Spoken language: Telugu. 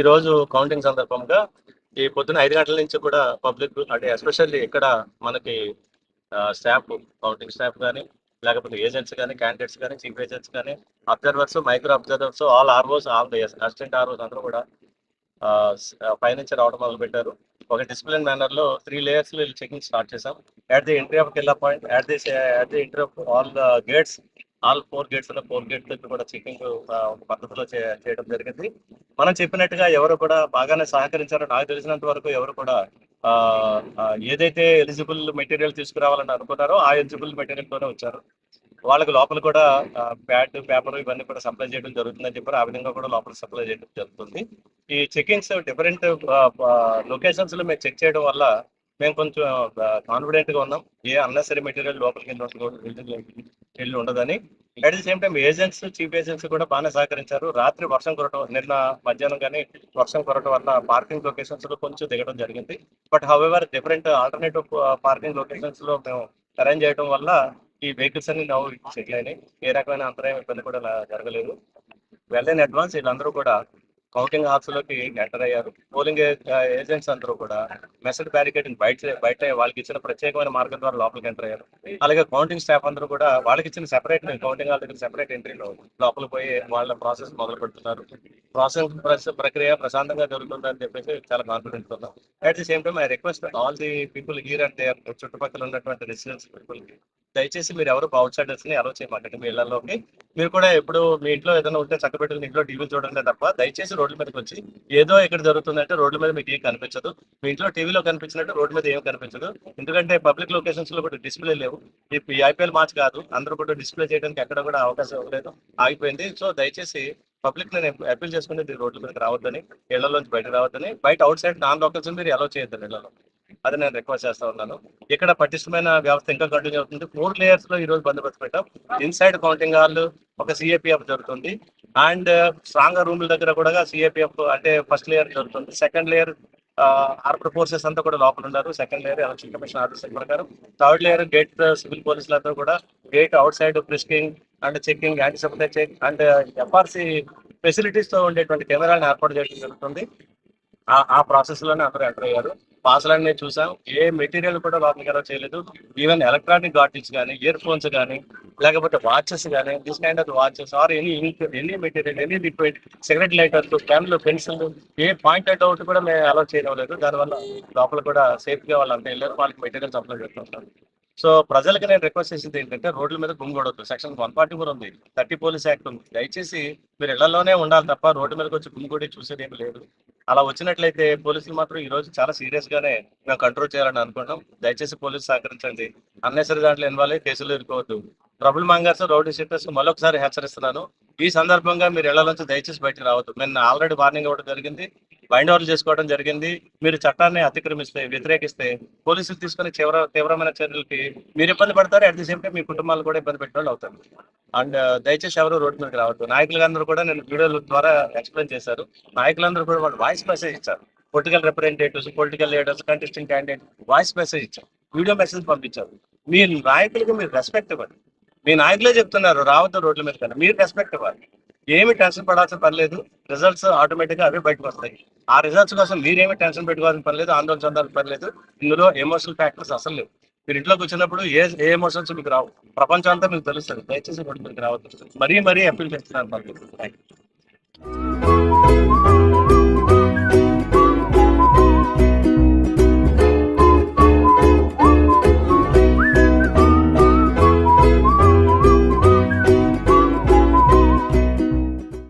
ఈ రోజు కౌంటింగ్ సందర్భంగా ఈ పొద్దున ఐదు గంటల నుంచి కూడా పబ్లిక్ అంటే ఎస్పెషల్లీ ఇక్కడ మనకి స్టాఫ్ కౌంటింగ్ స్టాఫ్ కానీ లేకపోతే ఏజెంట్స్ కానీ క్యాండిడేట్స్ కానీ చీఫ్ ఏజెంట్స్ కానీ observers micro observers all ROs all assistant ROs అందరూ కూడా పైనుంచి రావడం మొదలు పెట్టారు ఒక డిసిప్లిన్ మేనర్లో త్రీ లేయర్స్లో చెకింగ్ స్టార్ట్ చేసాం at the entry of Killa point at the at the entry of all the gates all four గేట్స్లో four gates కూడా చెకింగ్ ఒక పద్ధతిలో చే- చేయడం జరిగింది. మనం చెప్పినట్టుగా ఎవరు కూడా బాగానే సహకరించారో నాకు తెలిసినంత వరకు ఎవరు కూడా ఏదైతే ఎలిజిబుల్ మెటీరియల్ తీసుకురావాలని అనుకున్నారో ఆ ఎలిజిబుల్ మెటీరియల్ తోనే వచ్చారు. వాళ్ళకి లోపల కూడా ప్యాడ్ పేపర్ ఇవన్నీ కూడా సప్లై చేయడం జరుగుతుందని చెప్పారు. ఆ విధంగా కూడా లోపల సప్లై చేయడం జరుగుతుంది. ఈ చెకింగ్స్ డిఫరెంట్ లొకేషన్స్లో మేము చెక్ చేయడం వల్ల మేము కొంచెం కాన్ఫిడెంట్గా ఉన్నాం. ఏ అన్నెసరీ మెటీరియల్ లోపలికి ఉండదు- వెళ్ళి ఉండదని. At the same time agents chief agents కూడా బాగానే సహకరించారు. రాత్రి వర్షం కురటం నిన్న మధ్యాహ్నం కానీ వర్షం కురటం వల్ల పార్కింగ్ లొకేషన్స్లో కొంచెం దిగడం జరిగింది. But however different alternative parking లొకేషన్స్లో మేము అరేంజ్ చేయడం వల్ల ఈ వెహికల్స్ అన్ని నవ్వు సెటిల్ అయినాయి. ఏ రకమైన అంతరాయం ఇబ్బంది కూడా జరగలేదు. వెల్ ఇన్ అడ్వాన్స్ వీళ్ళందరూ కూడా కౌంటింగ్ హాల్స్లోకి ఎంటర్ అయ్యారు. పోలింగ్ ఏజెంట్స్ అందరూ కూడా మెసడ్ బ్యారికేడ్ బయట బయట వాళ్ళకి ఇచ్చిన ప్రత్యేకమైన మార్గం ద్వారా లోపలికి ఎంటర్ అయ్యారు. అలాగే కౌంటింగ్ స్టాఫ్ అందరూ కూడా వాళ్ళకి ఇచ్చిన సెపరేట్ కౌంటింగ్ హాల్ దగ్గర సెపరేట్ ఎంట్రీలో లోపలికి పోయి వాళ్ళ ప్రాసెస్ మొదలు పెడుతున్నారు. ప్రాసెస్ ప్రక్రియ ప్రశాంతంగా జరుగుతుందని చెప్పేసి చాలా కాన్ఫిడెంట్ ఉన్నాం. At the same time I request all the people here and చుట్టుపక్కల ఉన్నటువంటి రెసిడెన్స్ పీపుల్ దయచేసి మీరు ఎవరు అవుట్ సైడర్స్ని అలో చేయమాకండి మీ ఇళ్ళలోకి. మీరు కూడా ఎప్పుడు మీ ఇంట్లో ఏదైనా ఉంటే చక్క పెట్టుకుని ఇంట్లో టీవీ చూడండి తప్ప దయచేసి రోడ్ల మీదకి వచ్చి ఏదో ఇక్కడ జరుగుతుందంటే రోడ్ల మీద మీకు ఏం కనిపించదు. మీ ఇంట్లో టీవీలో కనిపించినట్టు రోడ్డు మీద ఏం కనిపించదు. ఎందుకంటే పబ్లిక్ లొకేషన్స్లో కూడా డిస్ప్లే లేవు. ఈ ఐపీఎల్ మ్యాచ్ కాదు. అందరూ కూడా డిస్ప్లే చేయడానికి ఎక్కడ కూడా అవకాశం ఇవ్వలేదు ఆగిపోయింది. సో దయచేసి పబ్లిక్ నేను అప్పీల్ చేసుకుంటే రోడ్ల మీదకి రావద్దని ఇళ్ళలోంచి బయటకు రావద్దని బయట అవుట్ సైడ్ నాన్ లోకల్స్ మీరు అలో చేయొద్దని ఇళ్ళలో. అది నేను రిక్వెస్ట్ చేస్తా ఉన్నాను. ఇక్కడ పటిష్టమైన వ్యవస్థ ఇంకా కంటిన్యూ అవుతుంది. ఫోర్ లేయర్స్లో ఈ రోజు బందోబస్తు పెట్టాం. ఇన్సైడ్ కౌంటింగ్ హాల్ ఒక సిఏపిఎఫ్ జరుగుతుంది. అండ్ స్ట్రాంగ్ రూమ్ల దగ్గర కూడా సిఏపిఎఫ్ అంటే ఫస్ట్ లేయర్ జరుగుతుంది. సెకండ్ లేయర్ ఆర్మర్ ఫోర్సెస్ అంతా కూడా లోపల ఉన్నారు. Second layer election commission orders ప్రకారం థర్డ్ లేయర్ గేట్ సివిల్ పోలీసులతో కూడా gate outside frisking and checking anti supply check and FRC ఫెసిలిటీస్తో ఉండేటువంటి కెమెరాలను ఏర్పాటు చేయడం జరుగుతుంది. ఆ- ఆ ప్రాసెస్లోనే అందరూ ఎంటర్ అయ్యారు. పాసులన్నీ చూసాం. ఏ మెటీరియల్ కూడా లోపలికి ఎలా చేయలేదు. ఈవెన్ ఎలక్ట్రానిక్ గార్టిల్స్ కానీ ఇయర్ ఫోన్స్ కానీ లేకపోతే వాచెస్ కానీ this kind of watches or any any material any liquid cigarette lighters పెన్లు pencil A point out కూడా మేము అలౌ చేయడం లేదు. దానివల్ల లోపల కూడా సేఫ్గా వాళ్ళు అంతా వెళ్ళారు. వాళ్ళకి మెటీరియల్ సప్లై చేస్తుంటారు సో ప్రజలకి నేను రిక్వెస్ట్ చేసింది ఏంటంటే రోడ్ల మీద గుమ్మగొడవద్దు సెక్షన్ వన్ ఫార్టీ ఫోర్ ఉంది. థర్టీ పోలీస్ యాక్ట్ ఉంది. దయచేసి మీరు ఇళ్ళలోనే ఉండాలి తప్ప రోడ్డు మీదకి వచ్చి గుమ్మగొడి చూసేది ఏమి లేదు. అలా వచ్చినట్లయితే పోలీసులు మాత్రం ఈ రోజు చాలా సీరియస్ గానే మేము కంట్రోల్ చేయాలని అనుకుంటాం దయచేసి పోలీసు సహకరించండి. అన్నెసరి దాంట్లో ఇన్వాల్వ్ అయ్యి కేసులు ఇరుకోవద్దు ట్రబుల్ మాంగర్స్ రౌడీ షీటర్స్ మరొకసారి హెచ్చరిస్తున్నాను. ఈ సందర్భంగా మీరు ఇళ్ళ నుంచి దయచేసి బయటకు రావద్దు. నేను ఆల్రెడీ వార్నింగ్ ఇవ్వడం జరిగింది. బైండ్ ఓవర్లు చేసుకోవడం జరిగింది. మీరు చట్టాన్ని అతిక్రమిస్తే వ్యతిరేకిస్తే పోలీసులు తీసుకునే తీవ్ర తీవ్రమైన చర్యలకి మీరు ఇబ్బంది పడతారు. అట్ ది సేమ్ టైం మీ కుటుంబాలు కూడా ఇబ్బంది పెట్టిన వాళ్ళు అవుతారు. అండ్ uh, దయచేసి ఎవరు రోడ్డు మీదకి రావద్దు. నాయకులందరూ కూడా నేను వీడియోల ద్వారా ఎక్స్ప్లెయిన్ చేశారు. నాయకులందరూ కూడా వాళ్ళు వాయిస్ మెసేజ్ ఇచ్చారు. Political representatives political leaders contesting candidate voice message ఇచ్చారు. వీడియో మెసేజ్ పంపించారు. మీ నాయకులకి మీరు రెస్పెక్ట్ ఇవ్వండి మీ నాయకులే చెప్తున్నారు రావద్దు రోడ్ల మీద కన్నా. మీరు రెస్పెక్ట్ ఇవ్వాలి. ఏమి టెన్షన్ పడాల్సిన పర్లేదు రిజల్ట్స్ ఆటోమేటిక్గా అవే బయటకు వస్తాయి. ఆ రిజల్ట్స్ కోసం మీరేమి టెన్షన్ పెట్టుకోవాల్సిన పర్లేదు ఆందోళన చెందాల్సిన పర్లేదు ఇందులో ఎమోషనల్ ఫ్యాక్టర్స్ అసలు లేవు. మీరు ఇంట్లోకి వచ్చినప్పుడు ఏ ఏ ఎమోషన్స్ మీకు రావు. ప్రపంచం అంతా మీకు తెలుస్తుంది. దయచేసి ఇప్పుడు మీకు రావద్దు. మరీ మరీ అప్పీల్ చేస్తున్నారు థ్యాంక్ యూ